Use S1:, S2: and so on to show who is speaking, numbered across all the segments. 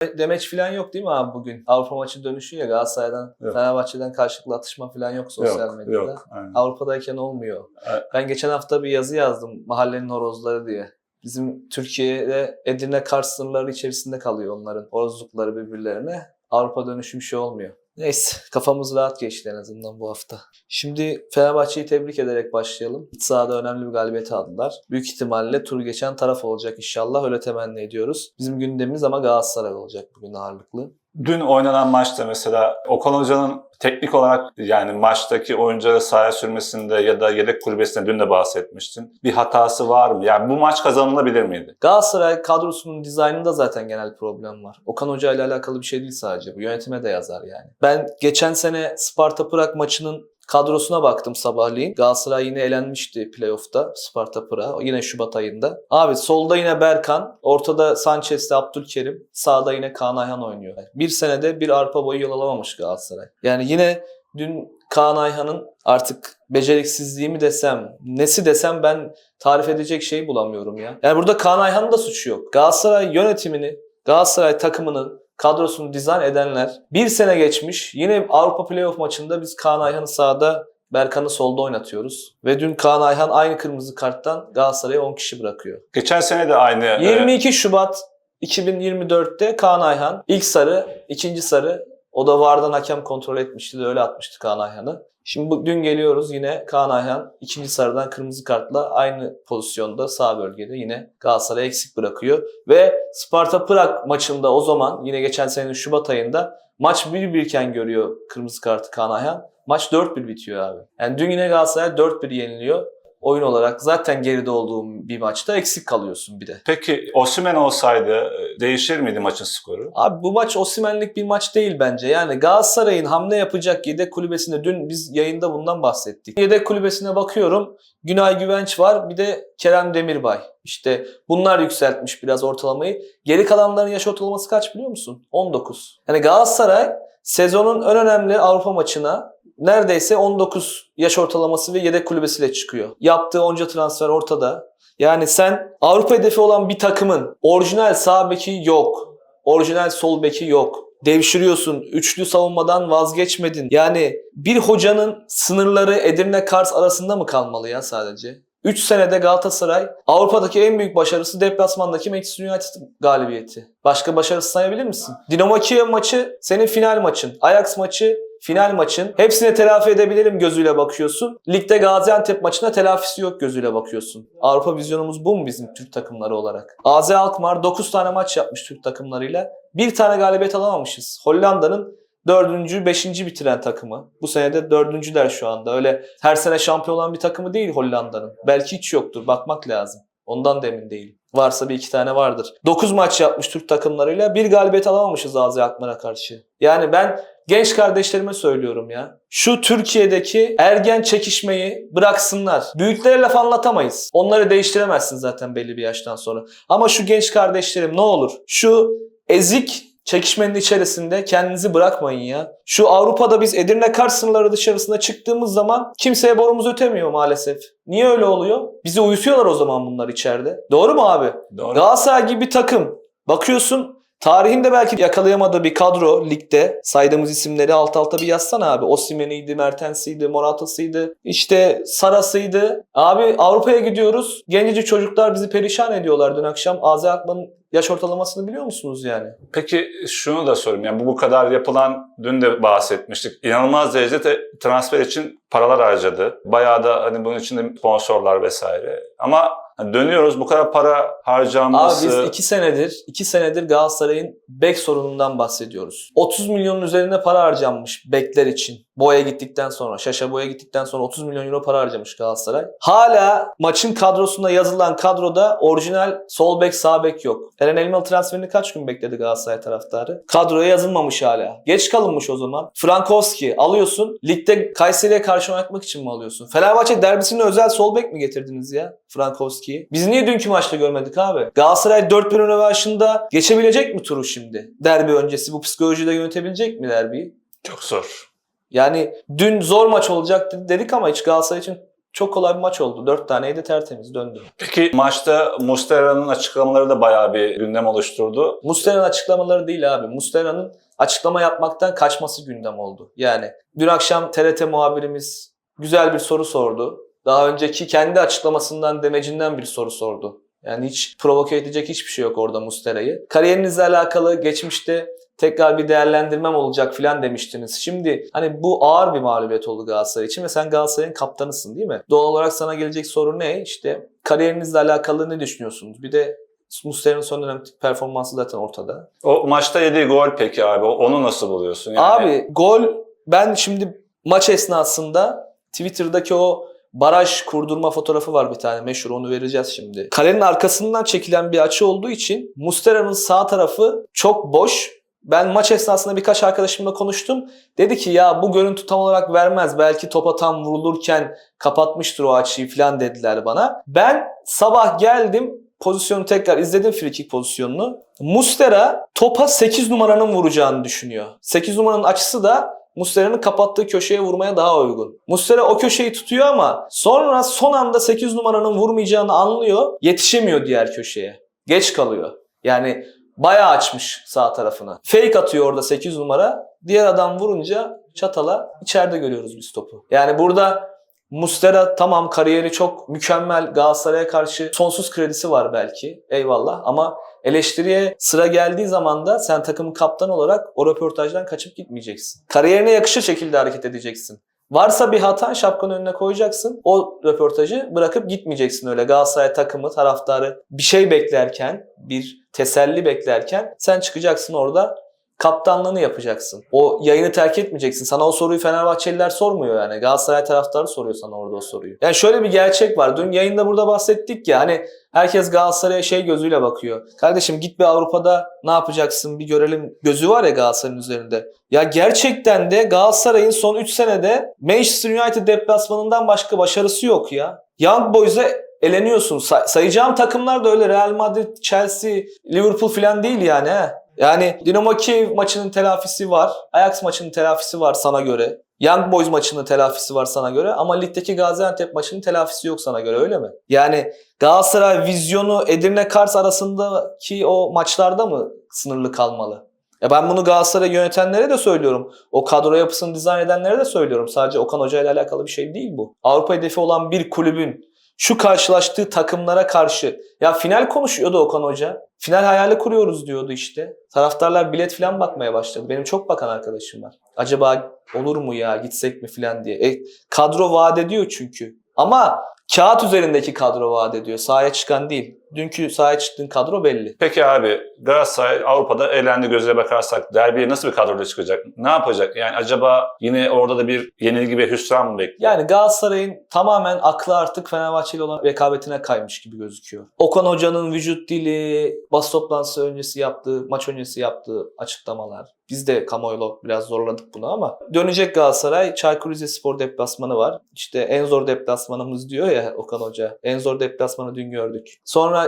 S1: Demeç falan yok değil mi abi bugün? Avrupa maçı dönüşü ya Galatasaray'dan,
S2: Yok.
S1: Fenerbahçe'den karşılıklı atışma falan yok sosyal
S2: Yok,
S1: medyada.
S2: yok. Aynen.
S1: Avrupa'dayken olmuyor.
S2: Evet.
S1: Ben geçen hafta bir yazı yazdım mahallenin horozları diye. Bizim Türkiye'de Edirne Kars sınırları içerisinde kalıyor onların horozlukları birbirlerine. Avrupa dönüşü bir şey olmuyor. Neyse kafamız rahat geçti en azından bu hafta. Şimdi Fenerbahçe'yi tebrik ederek başlayalım. İç sahada önemli bir galibiyet aldılar. Büyük ihtimalle turu geçen taraf olacak inşallah öyle temenni ediyoruz. Bizim gündemimiz ama Galatasaray olacak bugün ağırlıklı.
S2: Dün oynanan maçta mesela Okan Hoca'nın teknik olarak yani maçtaki oyuncuları sahaya sürmesinde ya da yedek kulübesinde dün de bahsetmiştin. Bir hatası var mı? Yani bu maç kazanılabilir miydi?
S1: Galatasaray kadrosunun dizaynında zaten genel problem var. Okan Hoca ile alakalı bir şey değil sadece bu. Yönetime de yazar yani. Ben geçen sene Sparta Prag maçının kadrosuna baktım sabahleyin. Galatasaray yine elenmişti playoff'ta Sparta Prag. Yine Şubat ayında. Abi solda yine Berkan, ortada Sanchez'de Abdülkerim, sağda yine Kaan Ayhan oynuyor. Bir senede bir arpa boyu yol alamamış Galatasaray. Yani yine dün Kaan Ayhan'ın artık beceriksizliği mi desem, nesi desem ben tarif edecek şey bulamıyorum ya. Yani burada Kaan Ayhan'ın da suçu yok. Galatasaray yönetimini, Galatasaray takımının kadrosunu dizayn edenler bir sene geçmiş. Yine Avrupa Playoff maçında biz Kaan Ayhan'ı sağda Berkan'ı solda oynatıyoruz. Ve dün Kaan Ayhan aynı kırmızı karttan Galatasaray'a 10 kişi bırakıyor.
S2: Geçen sene de aynı. e,
S1: 22 Şubat 2024'te Kaan Ayhan ilk sarı, ikinci sarı. O da VAR'dan hakem kontrol etmişti de öyle atmıştı Kaan Ayhan'ı. Şimdi bu, dün geliyoruz yine Kaan Ayhan ikinci sarıdan kırmızı kartla aynı pozisyonda sağ bölgede yine Galatasaray eksik bırakıyor. Ve Sparta Prag maçında o zaman yine geçen senenin Şubat ayında maç 1-1 iken görüyor kırmızı kartı Kaan Ayhan. Maç 4-1 bitiyor abi. Yani dün yine Galatasaray 4-1 yeniliyor. Oyun olarak zaten geride olduğum bir maçta eksik kalıyorsun bir de.
S2: Peki Osimhen olsaydı e, değişir miydi maçın skoru?
S1: Abi bu maç Osimhen'lik bir maç değil bence. Yani Galatasaray'ın hamle yapacak yedek kulübesinde dün biz yayında bundan bahsettik. Yedek kulübesine bakıyorum. Günay Güvenç var bir de Kerem Demirbay. İşte bunlar yükseltmiş biraz ortalamayı. Geri kalanların yaş ortalaması kaç biliyor musun? 19. Yani Galatasaray sezonun en önemli Avrupa maçına neredeyse 19 yaş ortalaması ve yedek kulübesiyle çıkıyor. Yaptığı onca transfer ortada. Yani sen Avrupa hedefi olan bir takımın orijinal sağ beki yok. Orijinal sol beki yok. Devşiriyorsun. Üçlü savunmadan vazgeçmedin. Yani bir hocanın sınırları Edirne Kars arasında mı kalmalı ya sadece? 3 senede Galatasaray Avrupa'daki en büyük başarısı deplasmandaki Manchester United galibiyeti. Başka başarısı sayabilir misin? Dinamo Kiev maçı senin final maçın. Ajax maçı final maçın. Hepsine telafi edebilirim gözüyle bakıyorsun. Ligde Gaziantep maçına telafisi yok gözüyle bakıyorsun. Avrupa vizyonumuz bu mu bizim Türk takımları olarak? AZ Alkmaar 9 tane maç yapmış Türk takımlarıyla. Bir tane galibiyet alamamışız. Hollanda'nın dördüncü, beşinci bitiren takımı. Bu sene de dördüncüler şu anda. Öyle her sene şampiyon olan bir takımı değil Hollanda'nın. Belki hiç yoktur. Bakmak lazım. Ondan da emin değilim. Varsa bir iki tane vardır. 9 maç yapmış Türk takımlarıyla. Bir galibiyet alamamışız AZ Alkmaar'a karşı. Yani ben genç kardeşlerime söylüyorum ya. Şu Türkiye'deki ergen çekişmeyi bıraksınlar. Büyüklere laf anlatamayız. Onları değiştiremezsin zaten belli bir yaştan sonra. Ama şu genç kardeşlerim ne olur şu ezik çekişmenin içerisinde kendinizi bırakmayın ya. Şu Avrupa'da biz Edirne Kars sınırları dışarısına çıktığımız zaman kimseye borumuz ötemiyor maalesef. Niye öyle oluyor? Bizi uyutuyorlar o zaman bunlar içeride. Doğru mu abi?
S2: Doğru.
S1: Galatasaray gibi bir takım. Bakıyorsun tarihinde belki yakalayamadığı bir kadro ligde. Saydığımız isimleri alt alta bir yazsana abi. Osimhen'iydi, Mertens'iydi, Morata'sıydı, işte Sara'sıydı. Abi Avrupa'ya gidiyoruz. Gencecik çocuklar bizi perişan ediyorlar dün akşam. AZ Alkmaar'ın yaş ortalamasını biliyor musunuz yani?
S2: Peki şunu da sorayım. Yani bu bu kadar yapılan dün de bahsetmiştik. İnanılmaz derecede transfer için paralar harcadı. Bayağı da hani bunun içinde sponsorlar vesaire. Ama dönüyoruz bu kadar para
S1: Abi
S2: harcanması.
S1: biz iki senedir, iki senedir Galatasaray'ın bek sorunundan bahsediyoruz. 30 milyonun üzerinde para harcanmış bekler için. Boya gittikten sonra, Şaşa Boya gittikten sonra 30 milyon euro para harcamış Galatasaray. Hala maçın kadrosunda yazılan kadroda orijinal sol bek sağ bek yok. Eren Elmalı transferini kaç gün bekledi Galatasaray taraftarı? Kadroya yazılmamış hala. Geç kalınmış o zaman. Frankowski alıyorsun. Ligde Kayseri'ye karşı oynatmak için mi alıyorsun? Fenerbahçe derbisinde özel sol bek mi getirdiniz ya Frankowski'yi? Biz niye dünkü maçta görmedik abi? Galatasaray 4-1 öne başında geçebilecek mi turu şimdi? Derbi öncesi bu psikolojide yönetebilecek mi derbiyi?
S2: Çok zor.
S1: Yani dün zor maç olacak dedik ama hiç Galatasaray için çok kolay bir maç oldu. 4 taneydi tertemiz döndü.
S2: Peki maçta Mustera'nın açıklamaları da bayağı bir gündem oluşturdu.
S1: Mustera'nın açıklamaları değil abi. Mustera'nın açıklama yapmaktan kaçması gündem oldu. Yani dün akşam TRT muhabirimiz güzel bir soru sordu. Daha önceki kendi açıklamasından demecinden bir soru sordu. Yani hiç provoke edecek hiçbir şey yok orada Mustera'yı. Kariyerinizle alakalı geçmişte tekrar bir değerlendirmem olacak filan demiştiniz. Şimdi hani bu ağır bir mağlubiyet oldu Galatasaray için ve sen Galatasaray'ın kaptanısın değil mi? Doğal olarak sana gelecek soru ne? İşte kariyerinizle alakalı ne düşünüyorsunuz? Bir de Muslera'nın son dönemdeki performansı zaten ortada.
S2: O maçta yediği gol peki abi onu nasıl buluyorsun? Yani
S1: Abi gol ben şimdi maç esnasında Twitter'daki o baraj kurdurma fotoğrafı var bir tane meşhur onu vereceğiz şimdi. Kalenin arkasından çekilen bir açı olduğu için Mustera'nın sağ tarafı çok boş. Ben maç esnasında birkaç arkadaşımla konuştum. Dedi ki ya bu görüntü tam olarak vermez. Belki topa tam vurulurken kapatmıştır o açıyı falan dediler bana. Ben sabah geldim pozisyonu tekrar izledim free kick pozisyonunu. Mustera topa 8 numaranın vuracağını düşünüyor. 8 numaranın açısı da Mustera'nın kapattığı köşeye vurmaya daha uygun. Mustera o köşeyi tutuyor ama sonra son anda 8 numaranın vurmayacağını anlıyor. Yetişemiyor diğer köşeye. Geç kalıyor. Yani bayağı açmış sağ tarafını. Fake atıyor orada 8 numara. Diğer adam vurunca çatala içeride görüyoruz biz topu. Yani burada Mustera tamam kariyeri çok mükemmel Galatasaray'a karşı sonsuz kredisi var belki. Eyvallah ama eleştiriye sıra geldiği zaman da sen takımın kaptanı olarak o röportajdan kaçıp gitmeyeceksin. Kariyerine yakışır şekilde hareket edeceksin. Varsa bir hatan şapkanın önüne koyacaksın. O röportajı bırakıp gitmeyeceksin öyle. Galatasaray takımı, taraftarı bir şey beklerken, bir teselli beklerken sen çıkacaksın orada kaptanlığını yapacaksın. O yayını terk etmeyeceksin. Sana o soruyu Fenerbahçeliler sormuyor yani. Galatasaray taraftarı soruyor sana orada o soruyu. Yani şöyle bir gerçek var. Dün yayında burada bahsettik ya hani herkes Galatasaray'a şey gözüyle bakıyor. Kardeşim git bir Avrupa'da ne yapacaksın bir görelim gözü var ya Galatasaray'ın üzerinde. Ya gerçekten de Galatasaray'ın son 3 senede Manchester United deplasmanından başka başarısı yok ya. Young Boys'a eleniyorsun. Say- sayacağım takımlar da öyle Real Madrid, Chelsea, Liverpool falan değil yani. He. Yani Dinamo Kiev maçının telafisi var. Ajax maçının telafisi var sana göre. Young Boys maçının telafisi var sana göre ama ligdeki Gaziantep maçının telafisi yok sana göre öyle mi? Yani Galatasaray vizyonu Edirne Kars arasındaki o maçlarda mı sınırlı kalmalı? Ya ben bunu Galatasaray yönetenlere de söylüyorum. O kadro yapısını dizayn edenlere de söylüyorum. Sadece Okan Hoca ile alakalı bir şey değil bu. Avrupa hedefi olan bir kulübün şu karşılaştığı takımlara karşı ya final konuşuyordu Okan Hoca. Final hayali kuruyoruz diyordu işte. Taraftarlar bilet falan bakmaya başladı. Benim çok bakan arkadaşım var. Acaba olur mu ya gitsek mi falan diye. E, kadro vaat ediyor çünkü. Ama kağıt üzerindeki kadro vaat ediyor. Sahaya çıkan değil. Dünkü sahaya çıktığın kadro belli.
S2: Peki abi Galatasaray Avrupa'da elendi göze bakarsak derbiye nasıl bir kadroyla çıkacak? Ne yapacak? Yani acaba yine orada da bir yenilgi ve hüsran mı bekliyor?
S1: Yani Galatasaray'ın tamamen aklı artık Fenerbahçe ile olan rekabetine kaymış gibi gözüküyor. Okan Hoca'nın vücut dili, bas toplantısı öncesi yaptığı, maç öncesi yaptığı açıklamalar. Biz de kamuoyuyla biraz zorladık bunu ama dönecek Galatasaray. Çaykur Rizespor deplasmanı var. İşte en zor deplasmanımız diyor ya Okan Hoca. En zor deplasmanı dün gördük. Sonra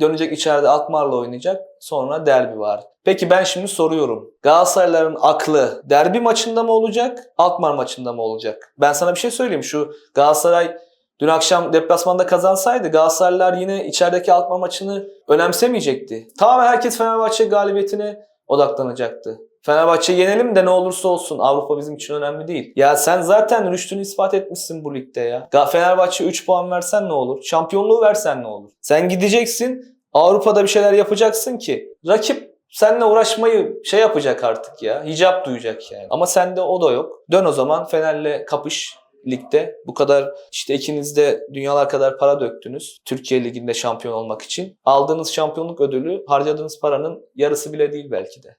S1: dönecek içeride Alkmaar'la oynayacak. Sonra derbi var. Peki ben şimdi soruyorum. Galatasarayların aklı derbi maçında mı olacak? Alkmaar maçında mı olacak? Ben sana bir şey söyleyeyim. Şu Galatasaray dün akşam deplasmanda kazansaydı Galatasaraylılar yine içerideki Alkmaar maçını önemsemeyecekti. Tamamen herkes Fenerbahçe galibiyetine odaklanacaktı. Fenerbahçe yenelim de ne olursa olsun Avrupa bizim için önemli değil. Ya sen zaten rüştünü ispat etmişsin bu ligde ya. Fenerbahçe 3 puan versen ne olur? Şampiyonluğu versen ne olur? Sen gideceksin Avrupa'da bir şeyler yapacaksın ki rakip seninle uğraşmayı şey yapacak artık ya. Hicap duyacak yani. Ama sende o da yok. Dön o zaman Fener'le kapış ligde. Bu kadar işte ikiniz de dünyalar kadar para döktünüz. Türkiye Ligi'nde şampiyon olmak için. Aldığınız şampiyonluk ödülü harcadığınız paranın yarısı bile değil belki de.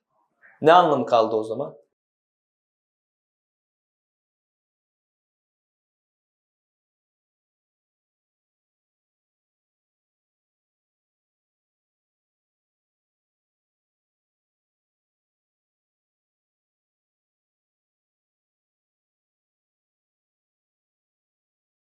S1: Ne anlamı kaldı o zaman?